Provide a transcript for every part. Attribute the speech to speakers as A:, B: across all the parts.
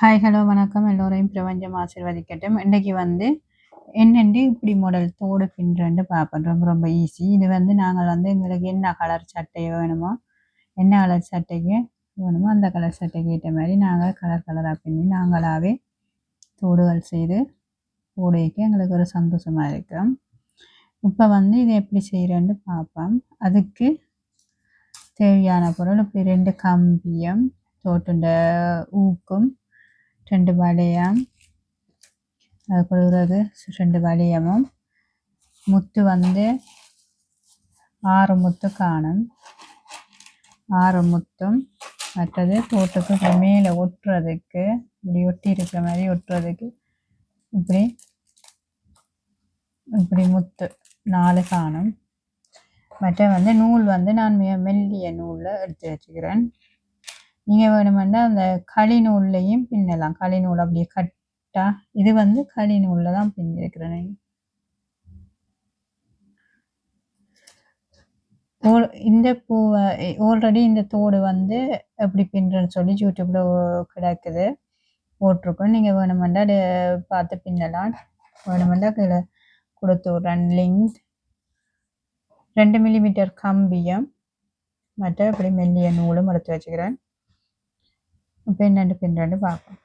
A: Hi hello வணக்கம். எல்லோரையும் பிரபஞ்சம் ஆசிர்வதிக்கட்டும். இன்றைக்கு வந்து என்னென்று இப்படி மாடல் தோடு பின்னுறேன்ட்டு பார்ப்போம் ரொம்ப ரொம்ப ஈஸி இது வந்து நாங்கள் வந்து எங்களுக்கு என்ன கலர் சட்டை வேணுமோ என்ன கலர் சட்டைக்கு வேணுமோ அந்த கலர் சட்டைக்கு ஏற்ற மாதிரி நாங்கள் கலர் கலராக பின்னி நாங்களாகவே தோடுகள் செய்து போடைக்கு எங்களுக்கு ஒரு சந்தோஷமாக இருக்கும். இப்போ வந்து இதை எப்படி செய்கிறேன்னு பார்ப்போம். அதுக்கு தேவையான பொருள் இப்படி ரெண்டு கம்பியம் தோட்டுண்ட ஊக்கும் ரெண்டு வளையம் அது கொடுக்குறது ரெண்டு வளையமும் முத்து வந்து ஆறு முத்து காணும் ஆறு முத்தும் மற்றது தோட்டத்துக்கு மேலே ஒட்டுறதுக்கு இப்படி ஒட்டி இருக்கிற மாதிரி ஒட்டுறதுக்கு இப்படி இப்படி முத்து நாலு காணும் மற்ற வந்து நூல் வந்து நான் மெல்லிய நூலில் எடுத்து வச்சுக்கிறேன் நீங்கள் வேணுமெண்டா அந்த களி நூல்லையும் பின்னலாம். களி நூல் அப்படியே கட்டா. இது வந்து களி நூலில் தான் பின்னிருக்கிறேன் இந்த பூவை ஆல்ரெடி இந்த தோடு வந்து எப்படி பின்னுறேன்னு சொல்லி யூடியூப்பில் கிடக்குது. போட்டிருக்கோம். நீங்கள் வேணுமெண்டா பார்த்து பின்னலாம். வேணுமெண்டா கீழே கொடுத்து விட்றேன். லிங்க் ரெண்டு மில்லிமீட்டர் கம்பியம். மற்ற இப்படி மெல்லிய நூலும் எடுத்து வச்சுக்கிறேன். பின் ரெண்டு பின் ரெண்டு பார்ப்போம்.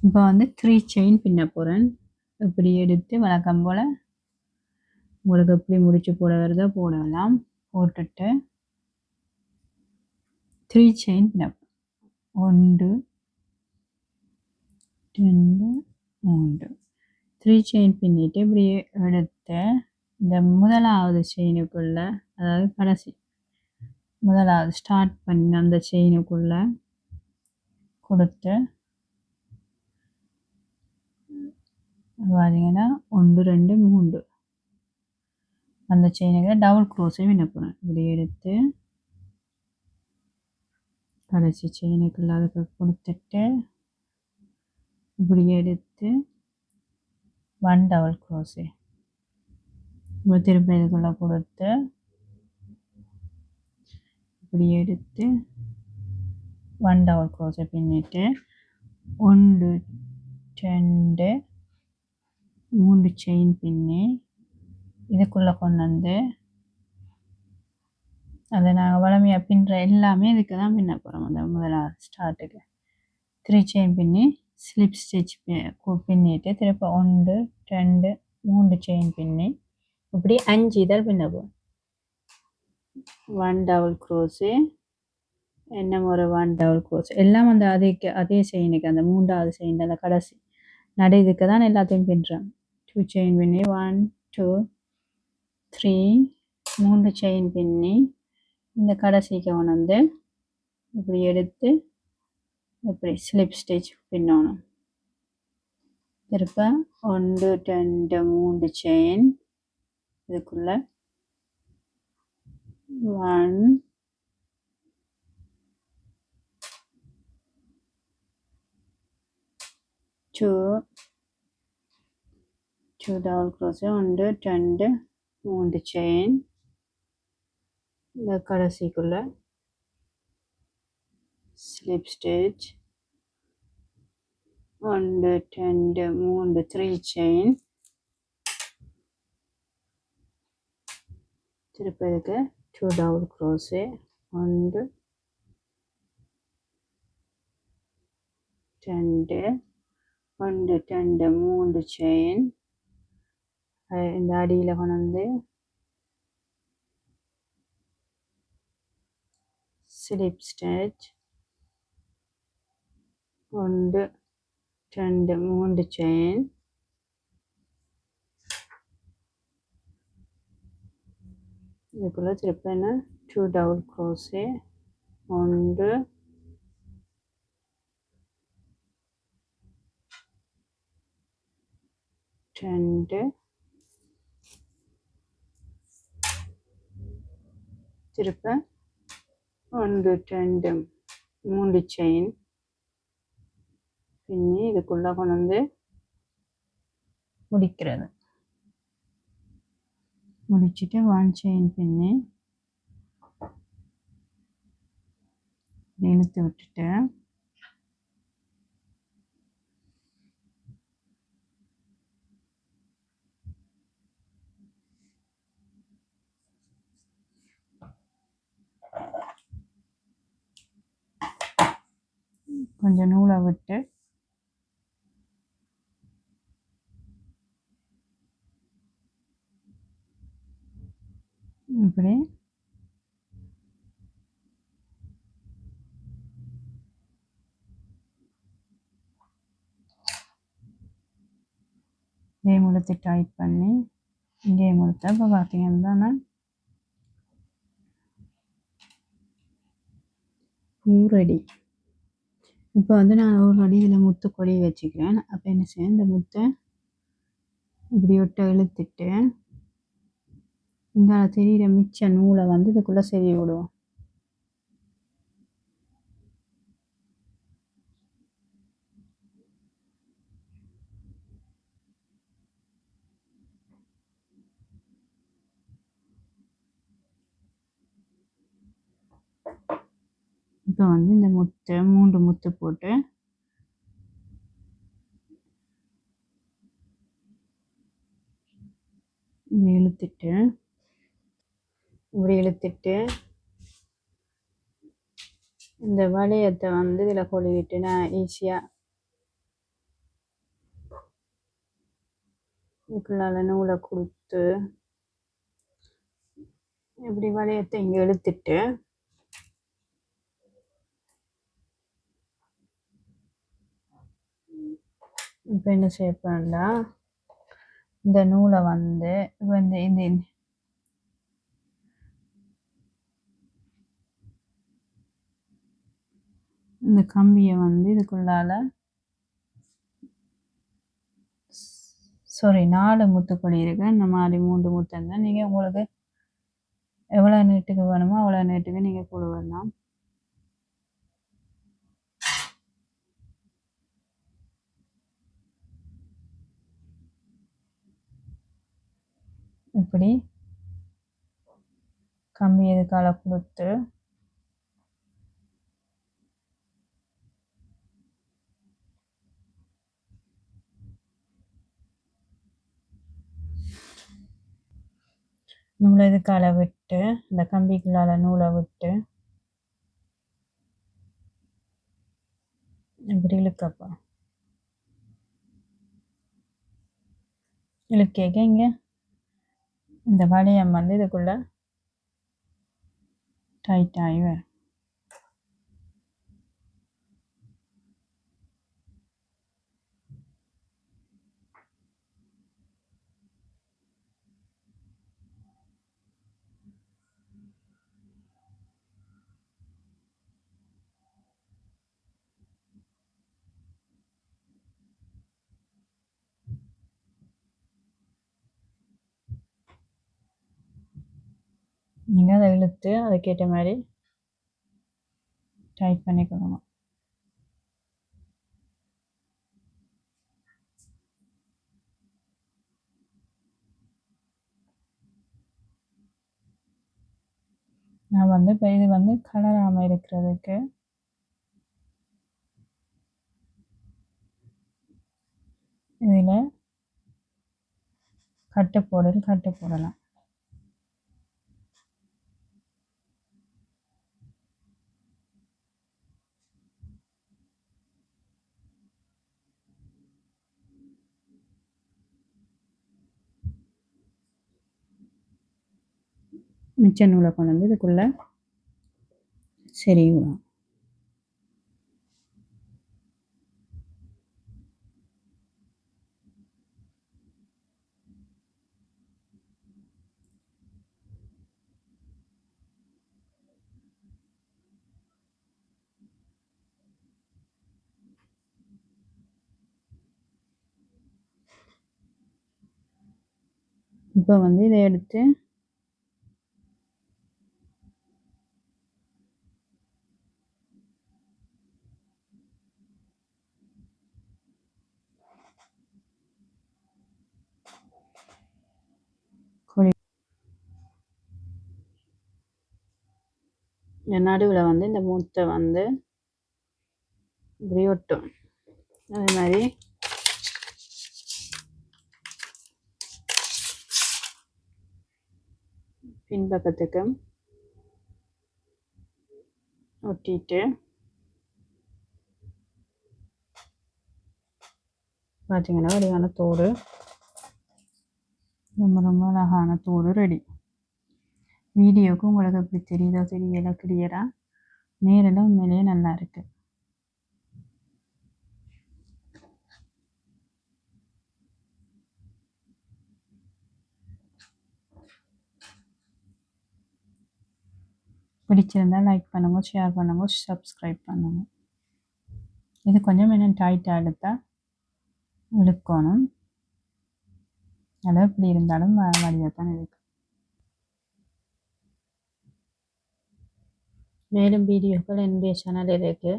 A: இப்போ வந்து த்ரீ செயின் பின்ன போகிறேன் இப்படி எடுத்து வழக்கம் போல் உங்களுக்கு எப்படி முடிச்சு போட வருதோ போடலாம். போட்டுட்டு த்ரீ செயின் பின்ன ஒன்று ரெண்டு மூன்று. த்ரீ செயின் பின்னிட்டு இப்படி எடுத்து இந்த முதலாவது செயினுக்குள்ளே அதாவது கடைசி முதலாவது ஸ்டார்ட் பண்ண அந்த செயினுக்குள்ளே கொடுத்து பார்த்தீங்கன்னா ஒன்று ரெண்டு மூன்று அந்த செயினுக்கு டபுள் க்ரோஸை என்ன போகிறேன் இப்படி எடுத்து கடைசி செயினுக்குள்ள அதுக்கு கொடுத்துட்டு இப்படி எடுத்து ஒன் டபுள் க்ரோஸு இப்போ திருப்பி இதுக்குள்ளே கொடுத்து இப்படி எடுத்து ஒன் டபுள் க்ரோஸை பின்னிட்டு ஒன்று ரெண்டு மூன்று செயின் பின்னி இதுக்குள்ளே கொண்டு வந்து அதை நாங்கள் வளமையாக பின்னுற எல்லாமே இதுக்கு தான் பின்ன போகிறோம் அந்த முதலாக ஸ்டார்ட்டுக்கு த்ரீ செயின் பின்னி ஸ்லிப் ஸ்டிச் பின்னிட்டு திருப்ப ஒன்று ரெண்டு மூன்று செயின் பின்னி இப்படி அஞ்சு இதழ் பின்ன போகும் ஒன் டபுள் க்ரோஸு என்ன ஒரு ஒன் டபுள் கோர்ஸ் எல்லாம் அந்த அதே அதே செயினுக்கு அந்த மூன்றாவது செயின் அந்த கடைசி நடை இதுக்கு தான் எல்லாத்தையும் பின்னுறேன் டூ செயின் பின்னி ஒன் டூ த்ரீ மூன்று செயின் பின்னி இந்த கடைசிக்கு வந்து இப்படி எடுத்து இப்படி ஸ்லிப் ஸ்டிச் பின்னணும் திருப்ப ஒன்று ரெண்டு மூன்று செயின் இதுக்குள்ள one two. Two double crochet ஒன்று ரெண்டு மூன்று செயின் இந்த கடைசிக்குள்ள ஸ்லிப் ஸ்டிச் ஒன்று ரெண்டு மூன்று த்ரீ செயின் திருப்பி இதுக்கு டூ டவுல் க்ரோஸு ஒன்று ரெண்டு ஒன்று ரெண்டு மூன்று செயின் இந்த அடியில் கொண்டு வந்து ஸ்லிப் ஸ்டிச் ஒன்று ரெண்டு மூன்று செயின் இதுக்குள்ள திருப்பி என்ன? டூ டபுள் க்ரோஸு ஒன்று ரெண்டு திருப்ப ஒன்று ரெண்டு மூன்று செயின் பின்னி இதுக்குள்ள கொண்டு வந்து முடிக்கிறது முடிச்சுட்டு ஒன் செயின் பின்னி இழுத்து விட்டுட்டு கொஞ்சம் நூலை விட்டு இப்படி இதே முழுத்து டைட் பண்ணி இங்கே முழுத்த இப்போ பார்த்தீங்கன்னா ஊரடி இப்போ வந்து நான் ஒரு இதில் முத்து கொடி வச்சுக்கிறேன். அப்போ என்ன செய்ய இந்த முத்தை இப்படி விட்டு இழுத்துட்டு இந்த தெரியிற மிச்ச நூலை வந்து இதுக்குள்ளே செவி விடுவோம். இப்போ வந்து இந்த முத்தை மூன்று முத்து போட்டு இழுத்துட்டு இப்படி இழுத்துட்டு இந்த வளையத்தை வந்து இதில் கொழுவிட்டு நான் ஈஸியாக இதுக்குள்ளால நூலை கொடுத்து இப்படி வளையத்தை இங்கே இழுத்துட்டு இப்போ என்ன செய்ய இந்த நூலை வந்து இப்போ இந்த இந்த இந்த கம்பியை வந்து இதுக்குள்ளால சாரி நாலு முத்துக்கொடி இருக்கு. இந்த மாதிரி மூன்று முத்து இருந்தால் நீங்கள் உங்களுக்கு எவ்வளோ நீட்டுக்கு வேணுமோ அவ்வளோ நீட்டுக்கு நீங்கள் கொடு வரலாம் இப்படி கம்பி எதுக்கால கொடுத்து? நூலை இதுக்கால விட்டு? இந்த கம்பிக்குள்ளால நூலை விட்டு. இப்படி இழுக்கப்பா. இழுக்கேக்க இங்கே? இந்த வளையம் வந்து இதுக்குள்ள டைட் ஆகி வரும். நீங்கள் அதை இழுத்து அதுக்கேற்ற மாதிரி டைட் பண்ணிக்கணும் நான் வந்து இப்போ இது வந்து கலராமல் இருக்கிறதுக்கு இதில் கட்டு போடல் கட்டு போடலாம். மிச்ச நூலை கொண்டு வந்து இதுக்குள்ளே விடும் இப்போ வந்து இதை எடுத்து இந்த நடுவில் வந்து இந்த மூட்டை வந்து இப்படி ஒட்டும். அதே மாதிரி பின்பக்கத்துக்கு ஒட்டிட்டு பார்த்தீங்கன்னா வடிவான தோடு. ரொம்ப ரொம்ப அழகான தோடு ரெடி. வீடியோவுக்கு உங்களுக்கு எப்படி தெரியுதோ தெரியல கிளியராக நேரில் உண்மையிலேயே நல்லா இருக்குது பிடிச்சிருந்தால் லைக் பண்ணுங்க ஷேர் பண்ணுங்க சப்ஸ்கிரைப் பண்ணுங்க. இது கொஞ்சம் என்ன டைட்டாக எடுத்தால் இழுக்கணும். அதாவது இப்படி இருந்தாலும் வழியாக தான் இருக்கு. மேலும் வீடியோக்கள் என்னுடைய சேனல் இருக்குது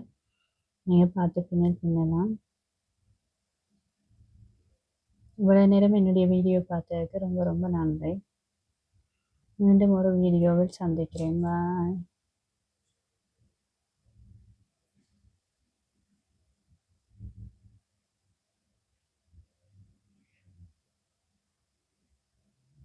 A: நீங்கள் பார்த்து பின்னர் பின்னலாம். இவ்வளோ நேரம் என்னுடைய வீடியோ பார்த்ததுக்கு ரொம்ப ரொம்ப நன்றி. மீண்டும் ஒரு வீடியோவில் சந்திக்கிறேன். பாய்